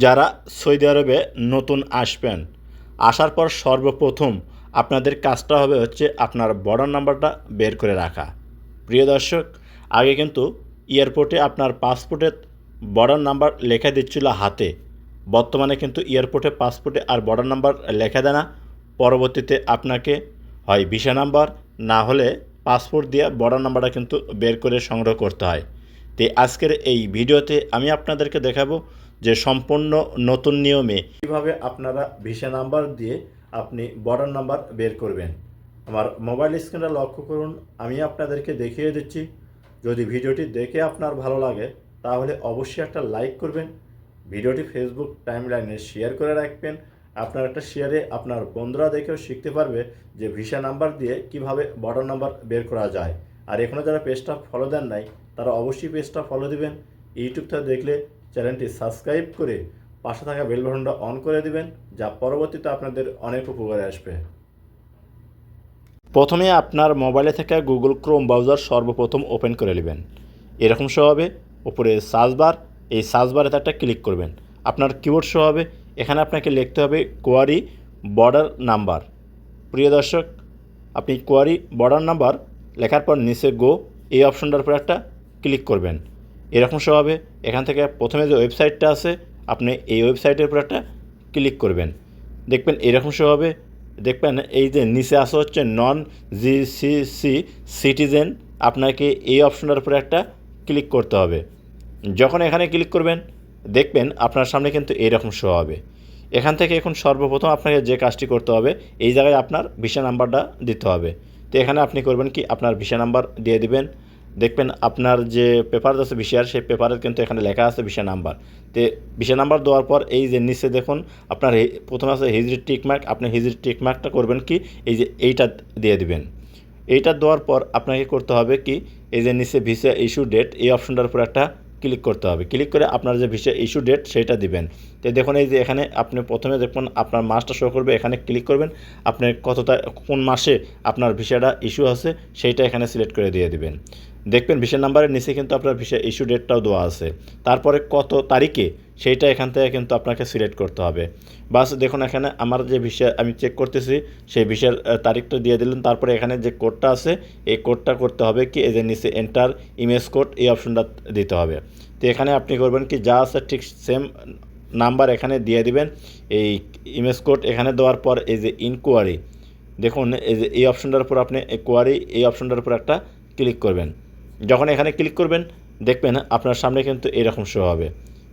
যারা সৌদি আরবে নতুন আসবেন, আসার পর সর্বপ্রথম আপনাদের কাজটা হবে হচ্ছে আপনার বর্ডার নাম্বারটা বের করে রাখা। প্রিয় দর্শক, আগে কিন্তু এয়ারপোর্টে আপনার পাসপোর্টে বর্ডার নাম্বার লেখা দিচ্ছিল হাতে। বর্তমানে কিন্তু এয়ারপোর্টে পাসপোর্টে আর বর্ডার নাম্বার লেখা দেয় না। পরবর্তীতে আপনাকে হয় ভিসা নাম্বার না হলে পাসপোর্ট দিয়ে বর্ডার নাম্বারটা কিন্তু বের করে সংগ্রহ করতে হয়। তো আজকের এই ভিডিওতে আমি আপনাদেরকে দেখাবো যে সম্পূর্ণ নতুন নিয়মে কীভাবে আপনারা ভিসা নাম্বার দিয়ে আপনি বর্ডার নাম্বার বের করবেন। আমার মোবাইল স্ক্রিনটা লক্ষ্য করুন, আমি আপনাদেরকে দেখিয়ে দিচ্ছি। যদি ভিডিওটি দেখে আপনার ভালো লাগে, তাহলে অবশ্যই একটা লাইক করবেন। ভিডিওটি ফেসবুক টাইমলাইনে শেয়ার করে রাখবেন। আপনার একটা শেয়ারে আপনার বন্ধুরা দেখেও শিখতে পারবে যে ভিসা নাম্বার দিয়ে কীভাবে বর্ডার নাম্বার বের করা যায়। আর এখনও যারা পেজটা ফলো দেন নাই, তারা অবশ্যই পেজটা ফলো দিবেন। ইউটিউবটা দেখলে চ্যানেলটি সাবস্ক্রাইব করে পাশে থাকা বেল বাটনটা অন করে দিবেন, যা পরবর্তীতে আপনাদের অনেক উপকারে আসবে। প্রথমে আপনার মোবাইলে থাকা গুগল ক্রোম ব্রাউজার সর্বপ্রথম ওপেন করে নেবেন। এরকম শো হবে, উপরে সার্চ বার এই সার্চ বারে একটা ক্লিক করবেন। আপনার কিবোর্ড শো হবে, এখানে আপনাকে লিখতে হবে কোয়ারি বর্ডার নাম্বার প্রিয় দর্শক, আপনি কোয়ারি বর্ডার নাম্বার লেখার পর নিচে গো এই অপশনটার উপর একটা ক্লিক করবেন। এরকম শো হবে। এখান থেকে প্রথমে যে ওয়েবসাইটটা আছে, আপনি এই ওয়েবসাইটের উপর একটা ক্লিক করবেন। দেখবেন এরকম শো হবে। দেখবেন এই যে নিচে আসা হচ্ছে নন জিসিসি সিটিজেন আপনাকে এই অপশনটার উপরে একটা ক্লিক করতে হবে। যখন এখানে ক্লিক করবেন, দেখবেন আপনার সামনে কিন্তু এইরকম শো হবে। এখান থেকে এখন সর্বপ্রথম আপনাকে যে কাজটি করতে হবে, এই জায়গায় আপনার ভিসা নাম্বারটা দিতে হবে। তো এখানে আপনি করবেন কি, আপনার ভিসা নাম্বার দিয়ে দিবেন। দেখবেন আপনার যে পেপার আছে ভিসার, সেই পেপারের কিন্তু এখানে লেখা আছে ভিসা নাম্বার। তো ভিসা নাম্বার দেওয়ার পর এই যে নিচে দেখুন, আপনার প্রথমে আছে হিজরি টিকমার্ক আপনি হিজরি টিকমার্কটা করবেন কি, এই যে এইটা দিয়ে দিবেন। এইটা দেওয়ার পর আপনাকে করতে হবে কি, এই যে নিচে ভিসা ইস্যু ডেট, এই অপশনটার উপর একটা ক্লিক করতে হবে। ক্লিক করে আপনার যে ভিসা ইস্যু ডেট সেটা দিবেন। তো দেখুন এই যে এখানে আপনি প্রথমে দেখুন আপনার মাসটা শো করবে, এখানে ক্লিক করবেন। আপনি কত কোন মাসে আপনার ভিসাটা ইস্যু আছে সেইটা এখানে সিলেক্ট করে দিয়ে দিবেন। দেখবেন ভিসা নাম্বারের নিচে কিন্তু আপনার ভিসা ইস্যু ডেটটাও দেওয়া আছে। তারপরে কত তারিখে সেইটা এখান থেকে কিন্তু আপনাকে সিলেক্ট করতে হবে। বাস দেখুন এখানে আমার যে ভিসা আমি চেক করতেছি, সেই ভিসার তারিখটা দিয়ে দিলেন। তারপরে এখানে যে কোডটা আছে, এই কোডটা করতে হবে কি? যে নিচে এন্টার ইমেজ কোড এই অপশনটা দিতে হবে। তো এখানে আপনি করবেন কি? যা আছে ঠিক সেম নাম্বার এখানে দিয়ে দিবেন। এই ইমেজ কোড এখানে দেওয়ার পর এই যে ইনকোয়ারি দেখুন এই যে এই অপশনটার উপর আপনি কোয়ারি এই অপশনটার উপর একটা ক্লিক করবেন। যখন এখানে ক্লিক করবেন, দেখবেন আপনার সামনে কিন্তু এরকম শো হবে।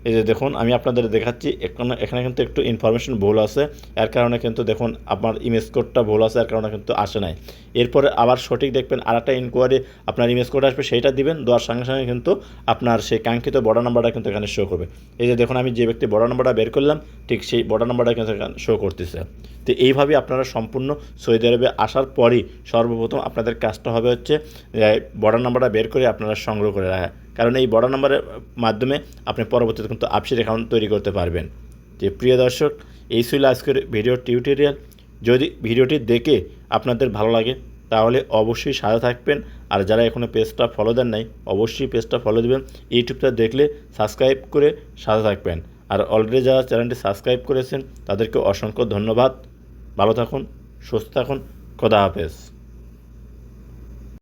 এই যে দেখুন, আমি আপনাদের দেখাচ্ছি, এখানে এখানে কিন্তু একটু ইনফরমেশন ভুল আছে। এর কারণে কিন্তু দেখুন, আপনার ইমেজ কোডটা ভুল আছে, এর কারণে কিন্তু আসে নাই। এরপরে আবার সঠিক দেখবেন আর একটা ইনকোয়ারি আপনার ইমেজ কোড আসবে, সেইটা দিবেন, দেওয়ার সঙ্গে সঙ্গে কিন্তু আপনার সেই কাঙ্ক্ষিত বড় নাম্বারটা কিন্তু এখানে শো করবে। এই যে দেখুন, আমি যে ব্যক্তি বড় নাম্বারটা বের করলাম, ঠিক সেই বড় নাম্বারটা কিন্তু এখানে শো করতেছে। তো এইভাবে আপনারা সম্পূর্ণ সৌদি আরবে আসার পরই সর্বপ্রথম আপনাদের কাজটা হবে হচ্ছে বড় নাম্বারটা বের করে আপনারা সংগ্রহ করে রাখা। কারণ এই বড় নাম্বারের মাধ্যমে আপনি পরবর্তীতে কিন্তু আপসির অ্যাকাউন্ট তৈরি করতে পারবেন। যে প্রিয় দর্শক, এই ছিল আজকের ভিডিও টিউটোরিয়াল যদি ভিডিওটি দেখে আপনাদের ভালো লাগে, তাহলে অবশ্যই সাথে থাকবেন। আর যারা এখনও পেজটা ফলো দেন নাই, অবশ্যই পেজটা ফলো দেবেন। ইউটিউবটা দেখলে সাবস্ক্রাইব করে সাথে থাকবেন। আর অলরেডি যারা চ্যানেলটি সাবস্ক্রাইব করেছেন, তাদেরকে অসংখ্য ধন্যবাদ। ভালো থাকুন, সুস্থ থাকুন। খোদা হাফেজ।